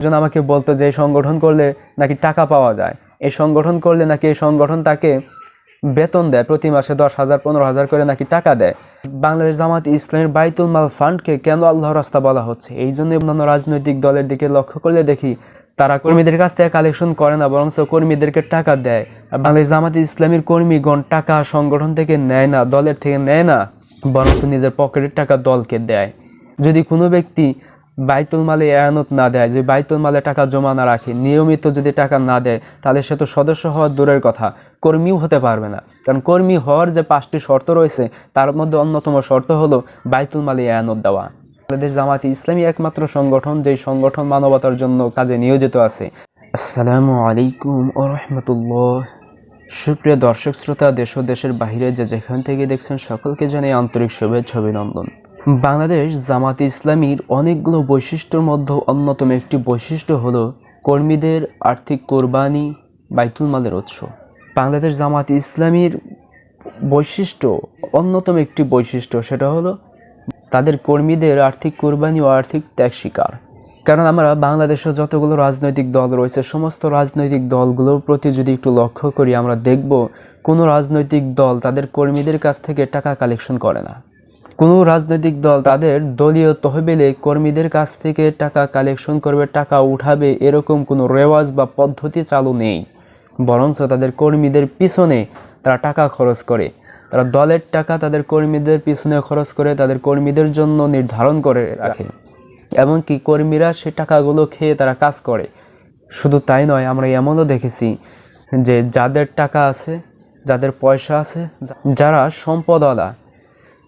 একজন আমাকে বলতো যে, এই সংগঠন করলে নাকি টাকা পাওয়া যায়? এই সংগঠন করলে নাকি এই সংগঠন তাকে বেতন দেয়, প্রতি মাসে দশ হাজার, পনেরো হাজার করে নাকি টাকা দেয়। বাংলাদেশ জামাত ইসলামের বাইতুল মাল ফান্ডকে কেন আল্লাহ রাস্তা বলা হচ্ছে? এই জন্য অন্যান্য রাজনৈতিক দলের দিকে লক্ষ্য করলে দেখি তারা কর্মীদের কাছ থেকে কালেকশন করে না বরং কর্মীদেরকে টাকা দেয়। আর বাংলাদেশ জামাত ইসলামের কর্মীগণ টাকা সংগঠন থেকে নেয় না, দলের থেকে নেয় না বরং নিজের পকেটের টাকা দলকে দেয়। যদি কোনো ব্যক্তি বাইতুল মালে এয়ানত না দেয় যে বাইতুল মালে টাকা জমা না রাখে, নিয়মিত যদি টাকা না দেয়, তাহলে সে তো সদস্য হওয়ার দূরের কথা, কর্মীও হতে পারবে না। কারণ কর্মী হওয়ার যে পাঁচটি শর্ত রয়েছে, তার মধ্যে অন্যতম শর্ত হলো বাইতুল মালে এয়ানত দেওয়া। বাংলাদেশ জামাতি ইসলামী একমাত্র সংগঠন, যেই সংগঠন মানবতার জন্য কাজে নিয়োজিত আছে। আসসালামু আলাইকুম ও রহমতুল্লাহ। সুপ্রিয় দর্শক শ্রোতা, দেশ ও দেশের বাহিরে যে যেখান থেকে দেখছেন, সকলকে জানাই আন্তরিক শুভেচ্ছা, অভিনন্দন। বাংলাদেশ জামাত ইসলামীর অনেকগুলো বৈশিষ্ট্যর মধ্যে অন্যতম একটি বৈশিষ্ট্য হল কর্মীদের আর্থিক কোরবানি বাইতুল মালের উৎস। বাংলাদেশ জামাত ইসলামীর বৈশিষ্ট্য, অন্যতম একটি বৈশিষ্ট্য সেটা হলো তাদের কর্মীদের আর্থিক কোরবানি ও আর্থিক ত্যাগ স্বীকার। কারণ আমরা বাংলাদেশের যতগুলো রাজনৈতিক দল রয়েছে, সমস্ত রাজনৈতিক দলগুলোর প্রতি যদি একটু লক্ষ্য করি, আমরা দেখব কোনো রাজনৈতিক দল তাদের কর্মীদের কাছ থেকে টাকা কালেকশন করে না। কোনো রাজনৈতিক দল তাদের দলীয় তহবিলে কর্মীদের কাছ থেকে টাকা কালেকশন করবে, টাকা উঠাবে, এরকম কোনো রেওয়াজ বা পদ্ধতি চালু নেই। বরঞ্চ তাদের কর্মীদের পিছনে তারা টাকা খরচ করে। তারা দলের টাকা তাদের কর্মীদের পিছনে খরচ করে, তাদের কর্মীদের জন্য নির্ধারণ করে রাখে। এমনকি কর্মীরা সে টাকাগুলো খেয়ে তারা কাজ করে। শুধু তাই নয়, আমরা এমনও দেখেছি যে যাদের টাকা আছে, যাদের পয়সা আছে, যারা সম্পদওয়ালা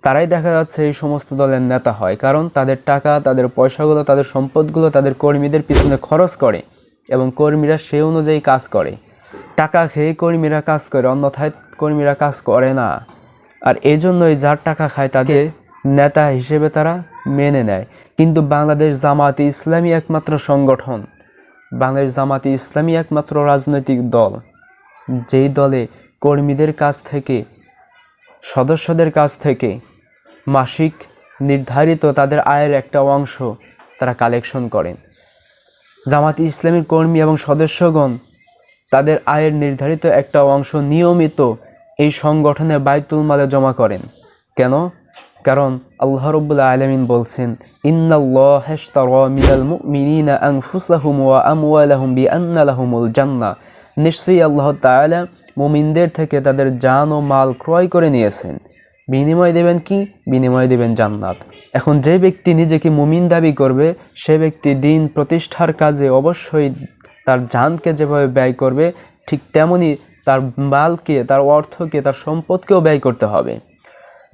তারাই দেখা যাচ্ছে এই সমস্ত দলের নেতা হয়। কারণ তাদের টাকা, তাদের পয়সাগুলো, তাদের সম্পদগুলো তাদের কর্মীদের পিছনে খরচ করে এবং কর্মীরা সে অনুযায়ী কাজ করে। টাকা খেয়ে কর্মীরা কাজ করে, অন্যথায় কর্মীরা কাজ করে না। আর এই জন্যই যার টাকা খায় তাকে নেতা হিসেবে তারা মেনে নেয়। কিন্তু বাংলাদেশ জামাতে ইসলামী একমাত্র সংগঠন, বাংলাদেশ জামাতে ইসলামী একমাত্র রাজনৈতিক দল। যেই দলে কর্মীদের কাছ থেকে, সদস্যদের কাছ থেকে মাসিক নির্ধারিত তাদের আয়ের একটা অংশ তারা কালেকশন করেন। জামাত ইসলামীর কর্মী এবং সদস্যগণ তাদের আয়ের নির্ধারিত একটা অংশ নিয়মিত এই সংগঠনে বায়তুল মালে জমা করেন। কেন? কারণ আল্লাহ রব্বুল্লাহ আলমিন বলছেন জান্নাহ নিশ্চয়ই আল্লাহ তাআলা মুমিনদের থেকে তাদের জান ও মাল ক্রয় করে নিয়েছেন। বিনিময় দেবেন কি? বিনিময় দেবেন জান্নাত। এখন যে ব্যক্তি নিজেকে মুমিন দাবি করবে, সে ব্যক্তি দিন প্রতিষ্ঠার কাজে অবশ্যই তার জানকে যেভাবে ব্যয় করবে, ঠিক তেমনি তার মালকে, তার অর্থকে, তার সম্পদকেও ব্যয় করতে হবে।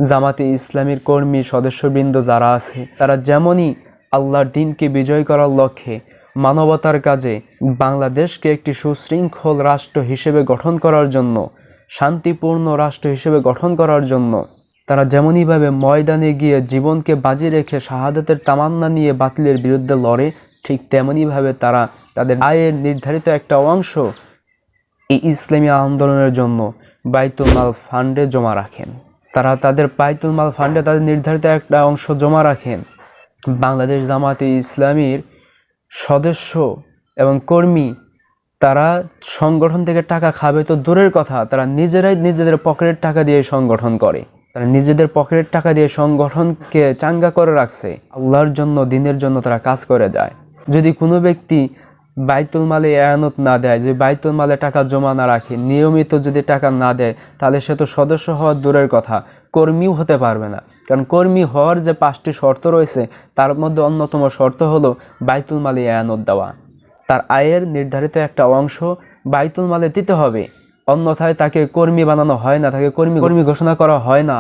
জামাতে ইসলামীর কর্মী সদস্যবৃন্দ যারা আছে, তারা যেমনই আল্লাহর দিনকে বিজয় করার লক্ষ্যে মানবতার কাজে বাংলাদেশকে একটি সুশৃঙ্খল রাষ্ট্র হিসেবে গঠন করার জন্য, শান্তিপূর্ণ রাষ্ট্র হিসেবে গঠন করার জন্য তারা যেমনইভাবে ময়দানে গিয়ে জীবনকে বাজি রেখে শাহাদাতের তামান্না নিয়ে বাতিলের বিরুদ্ধে লড়ে, ঠিক তেমনইভাবে তারা তাদের আয়ের নির্ধারিত একটা অংশ এই ইসলামী আন্দোলনের জন্য বাইতুল মাল ফান্ডে জমা রাখেন। তারা তাদের বাইতুল মাল ফান্ডে তাদের নির্ধারিত একটা অংশ জমা রাখেন। বাংলাদেশ জামাতে ইসলামীর সদস্য এবং কর্মী, তারা সংগঠন থেকে টাকা খাবে তো দূরের কথা, তারা নিজেরাই নিজেদের পকেটের টাকা দিয়ে সংগঠন করে। তারা নিজেদের পকেটের টাকা দিয়ে সংগঠনকে চাঙ্গা করে রাখছে, আল্লাহর জন্য, দিনের জন্য তারা কাজ করে যায়। যদি কোনো ব্যক্তি বাইতুল মালে এয়ানত না দেয়, যে বাইতুল মালে টাকা জমা না রাখে, নিয়মিত যদি টাকা না দেয়, তাহলে সে তো সদস্য হওয়ার দূরের কথা, কর্মীও হতে পারবে না। কারণ কর্মী হওয়ার যে পাঁচটি শর্ত রয়েছে, তার মধ্যে অন্যতম শর্ত হলো বাইতুল মালে এয়ানত দেওয়া। তার আয়ের নির্ধারিত একটা অংশ বাইতুল মালে দিতে হবে। অন্যথায় তাকে কর্মী বানানো হয় না, তাকে কর্মী কর্মী ঘোষণা করা হয় না।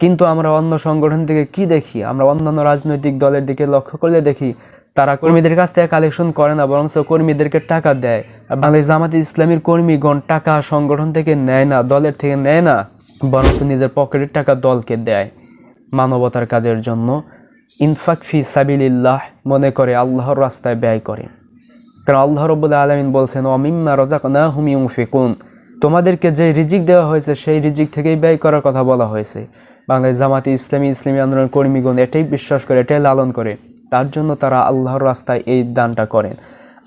কিন্তু আমরা অন্য সংগঠন থেকে কি দেখি? আমরা অন্যান্য রাজনৈতিক দলের দিকে লক্ষ্য করলে দেখি, তারা কর্মীদের কাছ থেকে কালেকশন করে না বরং কর্মীদেরকে টাকা দেয়। বাংলাদেশ জামাতে ইসলামীর কর্মীগণ টাকা সংগঠন থেকে নেয় না, দলের থেকে নেয় না বরং নিজের পকেটের টাকা দলকে দেয়। মানবতার কাজের জন্য ইনফাক ফি সাবিলিল্লাহ মনে করে আল্লাহর রাস্তায় ব্যয় করে। কারণ আল্লাহ রব্বুল্লাহ আলমিন বলছেন অমিম্মা রজাক না হুমিউং ফিকুন তোমাদেরকে যে রিজিক দেওয়া হয়েছে, সেই রিজিক থেকেই ব্যয় করার কথা বলা হয়েছে। বাংলাদেশ জামাতি ইসলামী ইসলামী আন্দোলন কর্মীগণ এটাই বিশ্বাস করে, এটাই লালন করে। তার জন্য তারা আল্লাহর রাস্তায় এই দানটা করেন।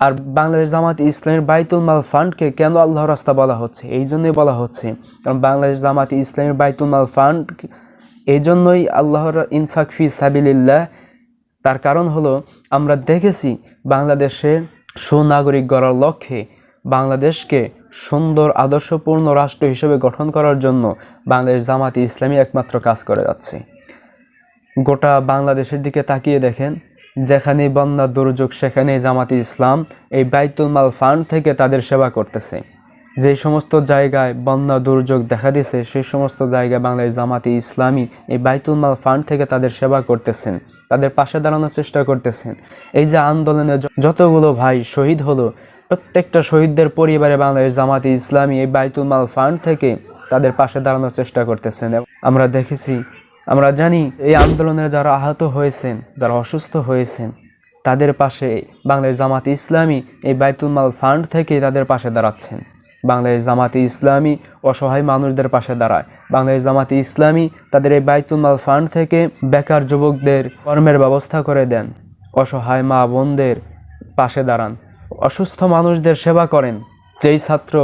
আর বাংলাদেশ জামাত ইসলামের বাইতুল মাল ফান্ডকে কেন আল্লাহর রাস্তা বলা হচ্ছে? এই জন্যই বলা হচ্ছে, কারণ বাংলাদেশ জামাত ইসলামের বাইতুল মাল ফান্ড এই জন্যই আল্লাহর ইনফাক ফি সাবিলিল্লাহ। তার কারণ হলো, আমরা দেখেছি বাংলাদেশে সুনাগরিক গড়ার লক্ষ্যে বাংলাদেশকে সুন্দর, আদর্শপূর্ণ রাষ্ট্র হিসেবে গঠন করার জন্য বাংলাদেশ জামাতি ইসলামী একমাত্র কাজ করে যাচ্ছে। গোটা বাংলাদেশের দিকে তাকিয়ে দেখেন, যেখানে বন্যা, দুর্যোগ সেখানে জামাতি ইসলাম এই বাইতুল মাল ফান্ড থেকে তাদের সেবা করতেছে। যে সমস্ত জায়গায় বন্যা, দুর্যোগ দেখা দিছে সেই সমস্ত জায়গায় বাংলাদেশ জামাতি ইসলামী এই বাইতুল মাল ফান্ড থেকে তাদের সেবা করতেছেন, তাদের পাশে দাঁড়ানোর চেষ্টা করতেছেন। এই যে আন্দোলনে যতগুলো ভাই শহীদ হলো, প্রত্যেকটা শহীদদের পরিবারে বাংলাদেশ জামাতি ইসলামী এই বাইতুল মাল ফান্ড থেকে তাদের পাশে দাঁড়ানোর চেষ্টা করতেছেন। আমরা দেখেছি, আমরা জানি এই আন্দোলনে যারা আহত হয়েছেন, যারা অসুস্থ হয়েছেন, তাদের পাশে বাংলাদেশ জামাতি ইসলামী এই বাইতুল মাল ফান্ড থেকে তাদের পাশে দাঁড়াচ্ছেন। বাংলাদেশ জামাতে ইসলামী অসহায় মানুষদের পাশে দাঁড়ায়। বাংলাদেশ জামাতে ইসলামী তাদের এই বাইতুল মাল ফান্ড থেকে বেকার যুবকদের কর্মের ব্যবস্থা করে দেন। অসহায় মা বোনদের পাশে দাঁড়ান। অসুস্থ মানুষদের সেবা করেন। যেই ছাত্র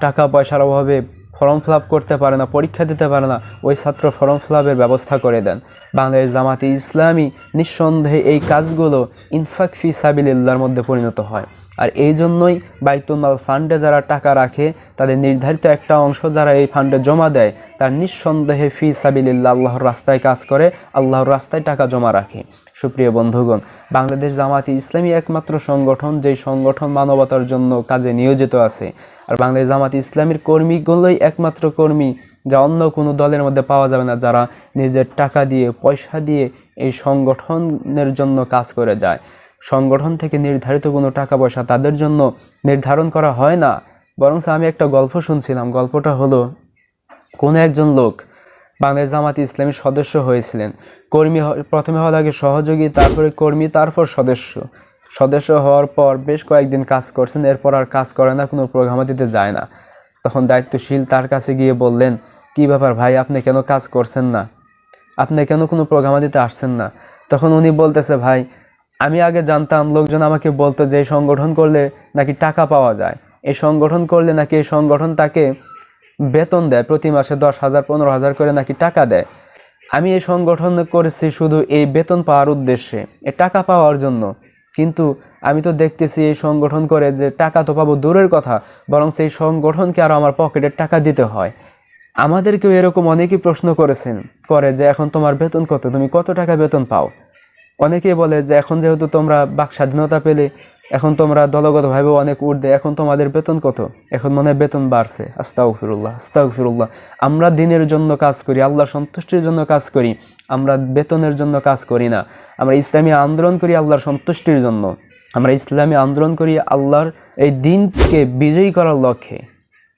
টাকা পয়সার অভাবে ফর্ম ফিল করতে পারে না, পরীক্ষা দিতে পারে না, ওই ছাত্র ফর্ম ফিল ব্যবস্থা করে দেন। বাংলাদেশ জামাতি ইসলামী নিঃসন্দেহে এই কাজগুলো ইনফাক ফি সাবিলিল্লার মধ্যে পরিণত হয়। আর এই জন্যই বাইতুল মাল ফান্ডে যারা টাকা রাখে, তাদের নির্ধারিত একটা অংশ যারা এই ফান্ডে জমা দেয়, তার নিঃসন্দেহে ফি সাবিলিল্লাহ আল্লাহর রাস্তায় কাজ করে, আল্লাহর রাস্তায় টাকা জমা রাখে। সুপ্রিয় বন্ধুগণ, বাংলাদেশ জামাতি ইসলামী একমাত্র সংগঠন, যেই সংগঠন মানবতার জন্য কাজে নিয়োজিত আছে আর বাংলাদেশ জামাতি ইসলামীর কর্মীগুলোই একমাত্র কর্মী যা অন্য কোনো দলের মধ্যে পাওয়া যাবে না, যারা নিজের টাকা দিয়ে, পয়সা দিয়ে এই সংগঠনের জন্য কাজ করে যায়। সংগঠন থেকে নির্ধারিত কোনো টাকা পয়সা তাদের জন্য নির্ধারণ করা হয় না। বরং আমি একটা গল্প শুনছিলাম। গল্পটা হলো, কোনো একজন লোক বাংলাদেশ জামাত ইসলামীর সদস্য হয়েছিলেন। কর্মী প্রথমে হওয়ার আগে সহযোগী, তারপরে কর্মী, তারপর সদস্য। সদস্য হওয়ার পর বেশ কয়েকদিন কাজ করছেন, এরপর আর কাজ করে না, কোনো প্রোগ্রামে দিতে যায় না। তখন দায়িত্বশীল তার কাছে গিয়ে বললেন, কি ব্যাপার ভাই, আপনি কেন কাজ করছেন না? আপনি কেন কোনো প্রোগ্রামে দিতে আসছেন না? তখন উনি বলতেছে, ভাই, আমি আগে জানতাম লোকজন আমাকে বলতো যে এই সংগঠন করলে নাকি টাকা পাওয়া যায়। এই সংগঠন করলে নাকি এই সংগঠন তাকে বেতন দেয়, প্রতি মাসে দশ হাজার, পনেরো হাজার করে নাকি টাকা দেয়। আমি এই সংগঠন করেছি শুধু এই বেতন পাওয়ার উদ্দেশ্যে এ টাকা পাওয়ার জন্য। কিন্তু আমি তো দেখতেছি এই সংগঠন করে যে টাকা তো পাবো দূরের কথা, বরং সেই সংগঠনকে আরও আমার পকেটের টাকা দিতে হয়। আমাদেরকেও এরকম অনেকেই প্রশ্ন করেছেন, করে যে এখন তোমার বেতন কত? তুমি কত টাকা বেতন পাও? অনেকেই বলে যে এখন যেহেতু তোমরা বাক স্বাধীনতা পেলে এখন তোমরা দলগতভাবে অনেক উঠবে এখন তোমাদের বেতন কত? এখন মনে বেতন বাড়ছে। আস্তাউ ফিরুল্লাহ আস্তাউ ফিরুল্লাহ আমরা দিনের জন্য কাজ করি আল্লাহ সন্তুষ্টির জন্য কাজ করি, আমরা বেতনের জন্য কাজ করি না। আমরা ইসলামী আন্দোলন করি আল্লাহর সন্তুষ্টির জন্য। আমরা ইসলামী আন্দোলন করি আল্লাহর এই দিনকে বিজয়ী করার লক্ষ্যে।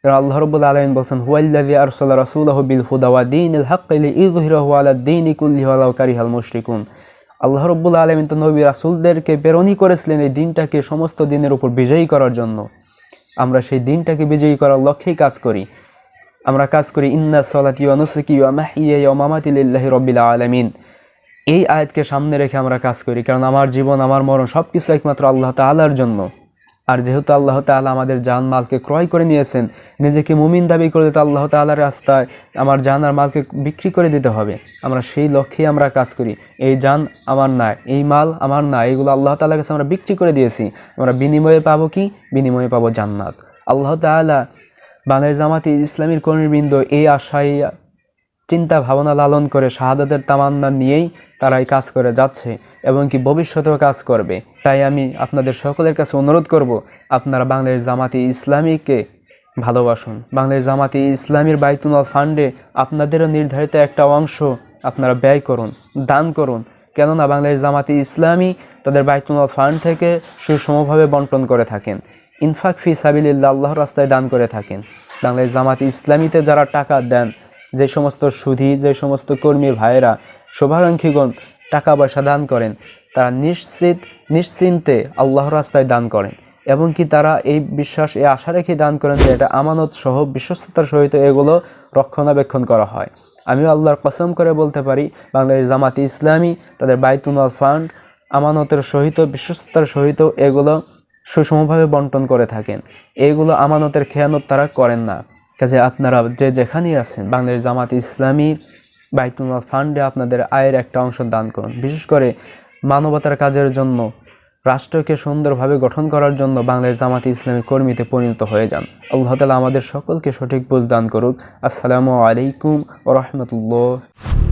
আল্লাহ রব্বুল আলমিন বলছেন, হুয়াল্লাযী আরসালা রাসূলাহু বিল হুদা ওয়া দীনিল হাক্কি লিইযহিরাহু আলা দীনি কুল্লিহি ওয়ালাউ কারিহাল মুশরিকুন। আল্লাহ রব্বুল আলমিন তো নবী রাসুলদেরকে প্রেরণই করেছিলেন এই দিনটাকে সমস্ত দিনের উপর বিজয়ী করার জন্য। আমরা সেই দিনটাকে বিজয়ী করার লক্ষ্যেই কাজ করি। আমরা কাজ করি, ইন্না সলাতি ওয়া নুসুকি ওয়া মাহিয়া ওয়া মামাতি লিল্লাহি রাব্বিল আলামিন। এই আয়াতকে সামনে রেখে আমরা কাজ করি, কারণ আমার জীবন, আমার মরণ সব কিছু একমাত্র আল্লাহ তালার জন্য। আর যেহেতু আল্লাহ তাআলা আমাদের জান মালকে ক্রয় করে নিয়েছেন, নিজেকে মুমিন দাবি করে দিতে আল্লাহ তাআলার রাস্তায় আমার জান আর মালকে বিক্রি করে দিতে হবে। আমরা সেই লক্ষ্যেই আমরা কাজ করি। এই জান আমার না এই মাল আমার না এগুলো আল্লাহ তাআলার কাছে আমরা বিক্রি করে দিয়েছি। আমরা বিনিময়ে পাবো কি? বিনিময়ে পাবো জান্নাত। আল্লাহ তাআলা বাংলাদেশ জামাতি ইসলামীর কর্মীবৃন্দ এই আশায় চিন্তা ভাবনা লালন করে শাহাদাতের তামান্না নিয়েই তারা এই কাজ করে যাচ্ছে এবং কি ভবিষ্যতেও কাজ করবে। তাই আমি আপনাদের সকলের কাছে অনুরোধ করব, আপনারা বাংলাদেশ জামাতি ইসলামীকে ভালোবাসুন। বাংলাদেশ জামাতি ইসলামীর বাইতুনাল ফান্ডে আপনাদেরও নির্ধারিত একটা অংশ আপনারা ব্যয় করুন, দান করুন। কেননা বাংলাদেশ জামাতি ইসলামী তাদের বাইতুনাল ফান্ড থেকে সুষমভাবে বন্টন করে থাকেন। ইনফাক ফি সাবিলিল্লাহ, আল্লাহর রাস্তায় দান করে থাকেন। বাংলাদেশ জামাতি ইসলামীতে যারা টাকা দেন যে সমস্ত সুধী, যে সমস্ত কর্মী ভাইয়েরা শুভাকাঙ্ক্ষীগণ টাকা পয়সা দান করেন, তারা নিশ্চিত, নিশ্চিন্তে আল্লাহ রাস্তায় দান করেন। এবং কি তারা এই বিশ্বাস, এই আশা রেখে দান করেন যে এটা আমানত সহ বিশ্বস্ততার সহিত এগুলো রক্ষণাবেক্ষণ করা হয়। আমিও আল্লাহর কসম করে বলতে পারি, বাংলাদেশ জামাতি ইসলামী, তাদের বাইতুনাল ফান্ড আমানতের সহিত, বিশ্বস্ততার সহিত এগুলো সুষমভাবে বন্টন করে থাকেন। এগুলো আমানতের খেয়ানত তারা করেন না। কাজে আপনারা যে যেখানেই আছেন, বাংলাদেশ জামাত ইসলামী বাইতুল্লাহ ফান্ডে আপনাদের আয়ের একটা অংশ দান করুন। বিশেষ করে মানবতার কাজের জন্য, রাষ্ট্রকে সুন্দরভাবে গঠন করার জন্য বাংলাদেশ জামাত ইসলামী কর্মীতে পরিণত হয়ে যান। আল্লাহ তালা আমাদের সকলকে সঠিক বুঝ দান করুক। আসসালামু আলাইকুম রহমতুল্লাহ।